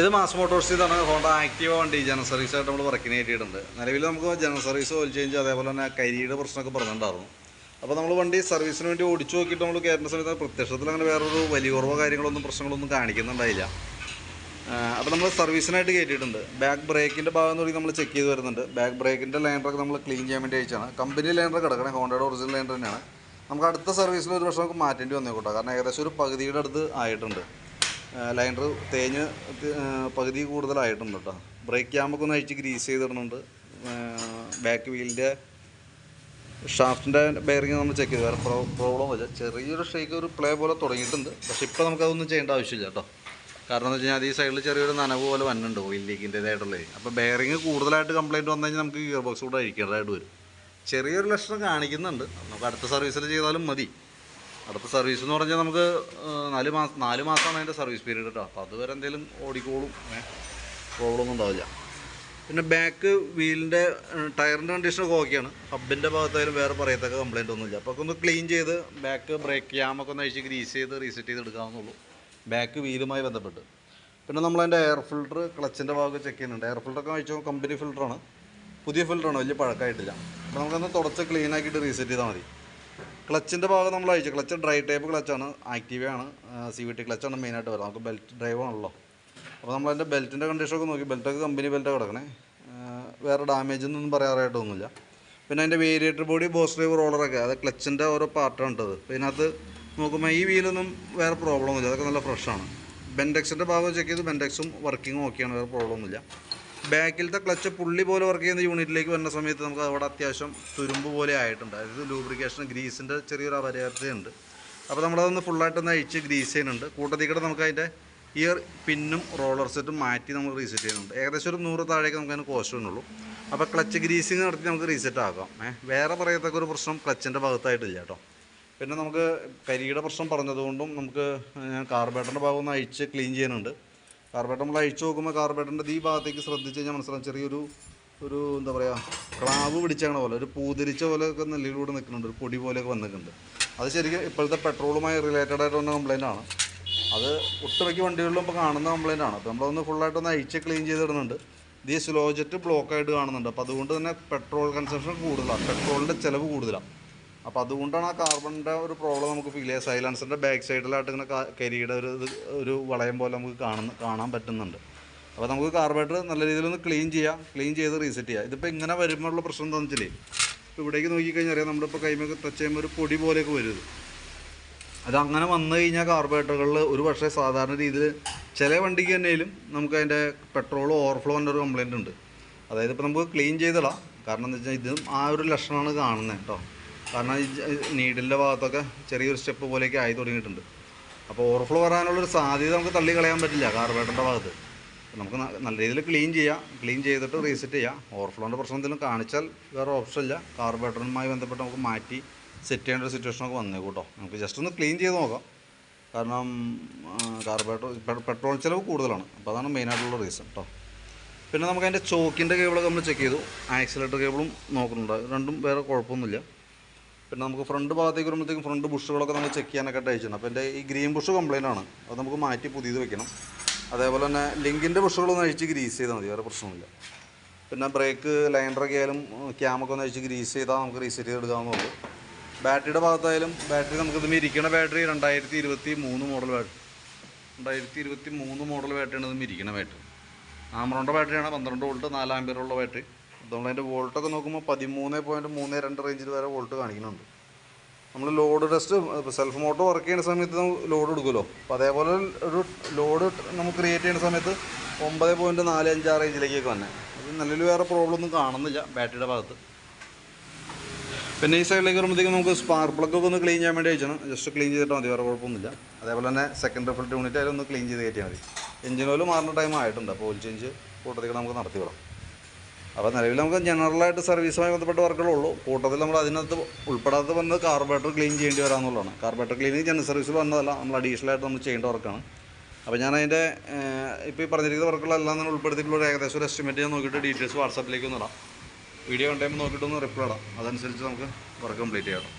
ഇത് mass Motors ഇതാണ്. Honda Activa വണ്ടി ജനറൽ സർവീസ് ആയിട്ട് നമ്മൾ വർക്കിന് കയറ്റിയിട്ടുണ്ട് നിലവിൽ നമുക്ക് ജനറൽ സർവീസ് ഓയിൽ ചേഞ്ച് അതേപോലെ തന്നെ കരിയുടെ പ്രശ്നമൊക്കെ പറഞ്ഞിട്ടുണ്ടായിരുന്നു. അപ്പോൾ നമ്മൾ വണ്ടി സർവീസിന് വേണ്ടി ഓടിച്ചു നോക്കിയിട്ട് നമ്മൾ കയറുന്ന സമയത്ത് പ്രത്യക്ഷത്തിൽ അങ്ങനെ വേറൊരു വലിയ കുറവോ കാര്യങ്ങളൊന്നും പ്രശ്നങ്ങളൊന്നും കാണിക്കുന്നുണ്ടായില്ല. അപ്പോൾ നമ്മൾ സർവീസിനായിട്ട് കയറ്റിയിട്ടുണ്ട് ബാക്ക് ബ്രേക്കിന്റെ ഭാഗം പറയുമ്പോൾ നമ്മൾ ചെക്ക് ചെയ്ത് വരുന്നുണ്ട്. ബാക്ക് ബ്രേക്കിന്റെ ലൈനറൊക്കെ നമ്മൾ ക്ലീൻ ചെയ്യാൻ വേണ്ടി അയച്ചാണ് കമ്പനി ലൈനർ കിടക്കണേ ഹോണ്ടയുടെ ഒറിജിനൽ ലൈനർ തന്നെയാണ്. നമുക്ക് അടുത്ത സർവീസിൽ ഒരു വർഷം നമുക്ക് മാറ്റേണ്ടി വന്നേക്കോട്ടോ. കാരണം ഏകദേശം ഒരു പകുതിയുടെ അടുത്ത് ആയിട്ടുണ്ട്. ലൈനർ തേഞ്ഞ് പകുതി കൂടുതലായിട്ടുണ്ട് കേട്ടോ ബ്രേക്ക് ക്യാമ്പൊക്കെ ഒന്ന് അഴിച്ച് ഗ്രീസ് ചെയ്തിടുന്നുണ്ട്. ബാക്ക് വീലിന്റെ ഷാഫ്റ്റിന്റെ ബെയറിങ് നമ്മൾ ചെക്ക് ചെയ്ത്. വേറെ പ്രോബ്ലം വെച്ചാൽ ചെറിയൊരു ഷേക്ക് ഒരു പ്ലേ പോലെ തുടങ്ങിയിട്ടുണ്ട്. പക്ഷേ ഇപ്പോൾ നമുക്കതൊന്നും ചെയ്യേണ്ട ആവശ്യമില്ല കേട്ടോ കാരണം എന്ന് വെച്ചാൽ ഈ സൈഡിൽ ചെറിയൊരു നനവ് പോലെ വന്നുണ്ട് ഓയിൽ ലീക്കിന്റെതായിട്ടുള്ളത് അപ്പോൾ ബെയറിങ് കൂടുതലായിട്ട് കംപ്ലയിന്റ് വന്നു കഴിഞ്ഞാൽ നമുക്ക് ഗിയർ ബോക്സ് കൂടെ അഴിക്കേണ്ടതായിട്ട് വരും. ചെറിയൊരു ലക്ഷണം കാണിക്കുന്നുണ്ട്. നമുക്ക് അടുത്ത സർവീസിൽ ചെയ്താലും മതി. അടുത്ത സർവീസ് എന്ന് പറഞ്ഞാൽ നമുക്ക് നാല് മാസം നാല് മാസമാണ് അതിന്റെ സർവീസ് പീരീഡ് കേട്ടോ അപ്പോൾ അതുവരെ എന്തെങ്കിലും ഓടിക്കോളും. പ്രോബ്ലം ഒന്നും ഉണ്ടാവില്ല. പിന്നെ ബാക്ക് വീലിന്റെ ടയറിന്റെ കണ്ടീഷനൊക്കെ ഓക്കെയാണ് ഹബിന്റെ ഭാഗത്തായാലും വേറെ പറയത്തക്ക കംപ്ലൈന്റ് ഒന്നുമില്ല അപ്പോൾ ഒന്ന് ക്ലീൻ ചെയ്ത് ബാക്ക് ബ്രേക്ക് ക്യാമൊക്കെ ഒന്ന് അഴിച്ച് ഗ്രീസ് ചെയ്ത് റീസെറ്റ് ചെയ്ത് എടുക്കാവുന്നുള്ളൂ ബാക്ക് വീലുമായി ബന്ധപ്പെട്ട്. പിന്നെ നമ്മളതിന്റെ എയർ ഫിൽട്ടർ ക്ലച്ചിന്റെ ഭാഗമൊക്കെ ചെക്ക് ചെയ്യുന്നുണ്ട്. എയർ ഫിൽറ്ററൊക്കെ അഴിച്ചോ കമ്പനി ഫിൽട്ടറാണ് പുതിയ ഫിൽറ്ററാണ് വലിയ പഴക്കമായിട്ടില്ല. അപ്പോൾ നമുക്കൊന്ന് തുടച്ച് ക്ലീൻ ആക്കിയിട്ട് റീസെറ്റ് ചെയ്താൽ മതി. ക്ലച്ചിന്റെ ഭാഗം നമ്മൾ അയച്ചു ക്ലച്ച് ഡ്രൈ ടൈപ്പ് ക്ലച്ചാണ്. ആക്റ്റീവയാണ് സി വി ടി ക്ലച്ചാണ് മെയിനായിട്ട് വരുന്നത്. നമുക്ക് ബെൽറ്റ് ഡ്രൈവ് ആണല്ലോ. അപ്പോൾ നമ്മൾ നമ്മളതിന്റെ ബെൽറ്റിന്റെ കണ്ടീഷനൊക്കെ നോക്കി. ബെൽറ്റൊക്കെ കമ്പനി ബെൽറ്റ് കിടക്കണേ. വേറെ ഡാമേജ് ഒന്നും പറയാറായിട്ടൊന്നുമില്ല പിന്നെ അതിന്റെ വേരിയേറ്റർ ബോഡി ബോസ് ഡ്രൈവ് റോളറൊക്കെ അത് ക്ലച്ചിന്റെ ഓരോ പാർട്ടാണ് ഇട്ടത് ഇതിനകത്ത് നോക്കുമ്പോൾ ഈ വീലൊന്നും വേറെ പ്രോബ്ലം ഒന്നുമില്ല. അതൊക്കെ നല്ല ഫ്രഷാണ് ബെൻഡെക്സിന്റെ ഭാഗം ചെക്ക് ചെയ്ത് ബെൻഡെക്സും വർക്കിങ്ങും ഓക്കെയാണ് വേറെ പ്രോബ്ലം ഒന്നുമില്ല. ബാക്കിലത്തെ ക്ലച്ച് പുള്ളി പോലെ വർക്ക് ചെയ്യുന്ന യൂണിറ്റിലേക്ക് വരുന്ന സമയത്ത് നമുക്ക് അവിടെ അത്യാവശ്യം തുരുമ്പ് പോലെ ആയിട്ടുണ്ട്. അതായത് ലൂബ്രിക്കേഷൻ ഗ്രീസിന്റെ ചെറിയൊരു അപര്യാപ്തയുണ്ട് അപ്പോൾ നമ്മളതൊന്ന് ഫുള്ളായിട്ടൊന്ന് അഴിച്ച് ഗ്രീസ് ചെയ്യുന്നുണ്ട്. കൂട്ടത്തിൽ കൂടെ നമുക്ക് അതിന്റെ ഇയർ പിന്നും റോളർ സെറ്റും മാറ്റി നമ്മൾ റീസെറ്റ് ചെയ്യുന്നുണ്ട്. ഏകദേശം ഒരു നൂറ് താഴേക്ക് നമുക്ക് അതിന് കോസ്റ്റ് അപ്പോൾ ക്ലച്ച് ഗ്രീസിങ് നടത്തി നമുക്ക് റീസെറ്റ് ആക്കാം. വേറെ പറയത്തക്ക ഒരു പ്രശ്നം ക്ലച്ചിന്റെ ഭാഗത്തായിട്ടില്ല കേട്ടോ. പിന്നെ നമുക്ക് കരിയുടെ പ്രശ്നം പറഞ്ഞതുകൊണ്ടും നമുക്ക് ഞാൻ കാർബേറ്ററിന്റെ ഭാഗം ഒന്ന് അഴിച്ച് ക്ലീൻ ചെയ്യുന്നുണ്ട്. കാർബേറ്റർ നമ്മൾ അഴിച്ചു നോക്കുമ്പോൾ കാർബേറ്ററിന്റെ ഈ ഭാഗത്തേക്ക് ശ്രദ്ധിച്ച് കഴിഞ്ഞാൽ മനസ്സിലാവും. ചെറിയൊരു ഒരു എന്താ പറയുക ക്ലാവ് പിടിച്ചാണ് പോലെ ഒരു പൂതിരിച്ച പോലെയൊക്കെ നെല്ലിലൂടെ നിൽക്കുന്നുണ്ട് ഒരു പൊടി പോലെയൊക്കെ വന്നിട്ടുണ്ട്. അത് ശരിക്കും ഇപ്പോഴത്തെ പെട്രോളുമായി റിലേറ്റഡ് ആയിട്ട് വന്ന കംപ്ലൈന്റ് ആണ്. അത് ഒട്ടുമിക്ക വണ്ടികളിലും ഇപ്പോൾ കാണുന്ന കംപ്ലൈന്റ് ആണ്. അപ്പോൾ നമ്മളതൊന്ന് ഫുള്ളായിട്ടൊന്ന് അഴിച്ച് ക്ലീൻ ചെയ്തിടുന്നുണ്ട് ഇത് സ്ലോ ജെറ്റ് ബ്ലോക്ക് ആയിട്ട് കാണുന്നുണ്ട്. അപ്പോൾ അതുകൊണ്ട് തന്നെ പെട്രോൾ കൺസംഷൻ കൂടുതലാണ് പെട്രോളിന്റെ ചിലവ് കൂടുതലാണ് അപ്പോൾ അതുകൊണ്ടാണ് ആ കാർബണിന്റെ ഒരു പ്രോബ്ലം നമുക്ക് ഫീൽ ചെയ്യുക. സൈലൻസറിന്റെ ബാക്ക് സൈഡിലായിട്ട് ഇങ്ങനെ കരിയുടെ ഒരു ഒരു വളയം പോലെ നമുക്ക് കാണുന്ന കാണാൻ പറ്റുന്നുണ്ട്. അപ്പോൾ നമുക്ക് കാർബറേറ്റർ നല്ല രീതിയിൽ ഒന്ന് ക്ലീൻ ചെയ്യാം. ക്ലീൻ ചെയ്ത് റീസെറ്റ് ചെയ്യാം. ഇതിപ്പോൾ ഇങ്ങനെ വരുമ്പോഴുള്ള പ്രശ്നം എന്താണെന്ന് വെച്ചാൽ ഇപ്പോൾ ഇവിടേക്ക് നോക്കിക്കഴിഞ്ഞാൽ അറിയാം നമ്മളിപ്പോൾ കൈമൊക്കെ ടച്ച് ചെയ്യുമ്പോൾ ഒരു പൊടി പോലെയൊക്കെ വരും. അതങ്ങനെ അത് അങ്ങനെ വന്നു കഴിഞ്ഞാൽ കാർബറേറ്ററുകളിൽ ഒരു പക്ഷേ സാധാരണ രീതിയിൽ ചില വണ്ടിക്ക് തന്നെയും നമുക്ക് അതിന്റെ പെട്രോൾ ഓവർഫ്ലോന്റെ ഒരു കംപ്ലയിന്റ് ഉണ്ട്. അതായത് ഇപ്പോൾ നമുക്ക് ക്ലീൻ ചെയ്തിടാം. കാരണം എന്താ വെച്ചാൽ ഇതും ആ ഒരു ലക്ഷണമാണ് കാണുന്നത് കേട്ടോ. കാരണം ഈ നീഡിന്റെ ഭാഗത്തൊക്കെ ചെറിയൊരു സ്റ്റെപ്പ് പോലെയൊക്കെ ആയി തുടങ്ങിയിട്ടുണ്ട്. അപ്പോൾ ഓവർഫ്ലോ വരാനുള്ളൊരു സാധ്യത നമുക്ക് തള്ളി കളയാൻ പറ്റില്ല കാർബേറ്ററിന്റെ ഭാഗത്ത്. നമുക്ക് നല്ല രീതിയിൽ ക്ലീൻ ചെയ്യാം. ക്ലീൻ ചെയ്തിട്ട് റീസെറ്റ് ചെയ്യാം. ഓവർഫ്ലോന്റെ പ്രശ്നം എന്തെങ്കിലും കാണിച്ചാൽ വേറെ ഓപ്ഷൻ ഇല്ല. കാർബേറ്ററുമായി ബന്ധപ്പെട്ട് നമുക്ക് മാറ്റി സെറ്റ് ചെയ്യേണ്ട ഒരു സിറ്റുവേഷനൊക്കെ വന്നേ കൂട്ടോ. നമുക്ക് ജസ്റ്റ് ഒന്ന് ക്ലീൻ ചെയ്ത് നോക്കാം. കാരണം കാർബേറ്റർ പെട്രോൾ ചിലവ് കൂടുതലാണ്. അപ്പോൾ അതാണ് മെയിനായിട്ടുള്ള റീസൺ കേട്ടോ പിന്നെ നമുക്ക് അതിന്റെ ചോക്കിന്റെ കേബിളൊക്കെ നമ്മൾ ചെക്ക് ചെയ്തു. ആക്സിലേറ്റർ കേബിളും നോക്കുന്നുണ്ട്. രണ്ടും വേറെ കുഴപ്പമൊന്നുമില്ല. പിന്നെ നമുക്ക് ഫ്രണ്ട് ഭാഗത്തേക്ക് വരുമ്പോഴത്തേക്കും ഫ്രണ്ട് ബുഷുകളൊക്കെ നമ്മൾ ചെക്ക് ചെയ്യാനൊക്കെ അയച്ചിട്ടുണ്ട് അപ്പോൾ എന്റെ ഈ ഗ്രീൻ ബുഷ് കംപ്ലൈന്റ് ആണ്. അത് നമുക്ക് മാറ്റി പുതിയത് വെക്കണം. അതേപോലെ തന്നെ ലിങ്കിന്റെ ബുഷുകളൊന്ന് അഴിച്ച് ഗ്രീസ് ചെയ്താൽ മതി. വേറെ പ്രശ്നമില്ല പിന്നെ ബ്രേക്ക് ലൈൻഡറൊക്കെ ആയാലും ക്യാമൊക്കെ ഒന്ന് അഴിച്ച് ഗ്രീസ് ചെയ്താൽ നമുക്ക് റീസെറ്റ് ചെയ്തെടുക്കാവുന്നുള്ളൂ ബാറ്ററിയുടെ ഭാഗത്തായാലും ബാറ്ററി നമുക്ക് ഇതുമ്പോൾ ഇരിക്കുന്ന ബാറ്ററി രണ്ടായിരത്തി ഇരുപത്തി മൂന്ന് മോഡൽ ബാറ്ററി രണ്ടായിരത്തി ഇരുപത്തി മൂന്ന് മോഡൽ ബാറ്ററിയാണ് ഇതുമ്പോൾ ഇരിക്കുന്ന ബാറ്ററി ആമറോണ്ട ബാറ്ററിയാണ് പന്ത്രണ്ട് വോൾട്ട് നാലാം പേരുള്ള ബാറ്ററി അതുകൊണ്ട് അതിന്റെ വോൾട്ടൊക്കെ നോക്കുമ്പോൾ പതിമൂന്ന് പോയിന്റ് മൂന്ന് രണ്ട് റേഞ്ചിൽ വരെ വോൾട്ട് കാണിക്കുന്നുണ്ട്. നമ്മൾ load test self motor work ചെയ്യുന്ന സമയത്ത് നമുക്ക് ലോഡ് എടുക്കുമല്ലോ. അപ്പോൾ അതേപോലെ ഒരു ലോഡ് നമുക്ക് ക്രിയേറ്റ് ചെയ്യുന്ന സമയത്ത് ഒമ്പത് പോയിന്റ് നാല് അഞ്ച് ആ റേഞ്ചിലേക്കൊക്കെ വന്നെ. അത് നിലവിൽ വേറെ പ്രോബ്ലം ഒന്നും കാണുന്നില്ല ബാറ്ററിയുടെ ഭാഗത്ത്. പിന്നെ ഈ സൈഡിലേക്ക് വരുമ്പോഴത്തേക്കും നമുക്ക് സ്പാർക്ക് പ്ലഗ് ഒക്കെ ഒന്ന് ക്ലീൻ ചെയ്യാൻ വേണ്ടി അയച്ചാണ് ജസ്റ്റ് ക്ലീൻ ചെയ്തിട്ട് മതി വേറെ കുഴപ്പമൊന്നുമില്ല. അതേപോലെ തന്നെ സെക്കൻഡ് റിഫിൽറ്റ് യൂണിറ്റ് ഒന്ന് ക്ലീൻ ചെയ്ത് കയറ്റിയാൽ മതി. എഞ്ചിൻ ഓയിൽ മാറുന്ന ടൈം ആയിട്ടുണ്ട്. അപ്പോൾ ഓയിൽ ചേഞ്ച് കൂട്ടത്തിൽ നമുക്ക് നടത്തി വിടാം അപ്പോൾ നിലവിൽ നമുക്ക് ജനറലായിട്ട് സർവീസുമായി ബന്ധപ്പെട്ട വർക്കുകളുള്ളൂ കൂട്ടത്തിൽ നമ്മൾ അതിനകത്ത് ഉൾപ്പെടാത്ത വന്നത് കാർബറേറ്റർ ക്ലീൻ ചെയ്യേണ്ടി വരാമെന്നുള്ളതാണ് കാർബറേറ്റർ ക്ലീനിങ് ജനറൽ സർവീസിൽ വന്നതല്ല നമ്മൾ അഡീഷണലായിട്ട് നമ്മൾ ചെയ്യേണ്ട വർക്കാണ് അപ്പോൾ ഞാൻ അതിന്റെ ഇപ്പോൾ ഈ പറഞ്ഞിരിക്കുന്ന വർക്കുകളെല്ലാം തന്നെ ഉൾപ്പെടുത്തിയിട്ടുള്ള ഒരു ഏകദേശം ഒരു എസ്റ്റിമേറ്റ് ഞാൻ നോക്കിയിട്ട് ഡീറ്റെയിൽസ് വാട്സാപ്പിലേക്ക് ഒന്ന് ഇടാം വീഡിയോ കണ്ടുമ്പോൾ നോക്കിയിട്ടൊന്ന് റിപ്ലൈ ഇടാം. അതനുസരിച്ച് നമുക്ക് വർക്ക് കംപ്ലീറ്റ് ചെയ്യാം.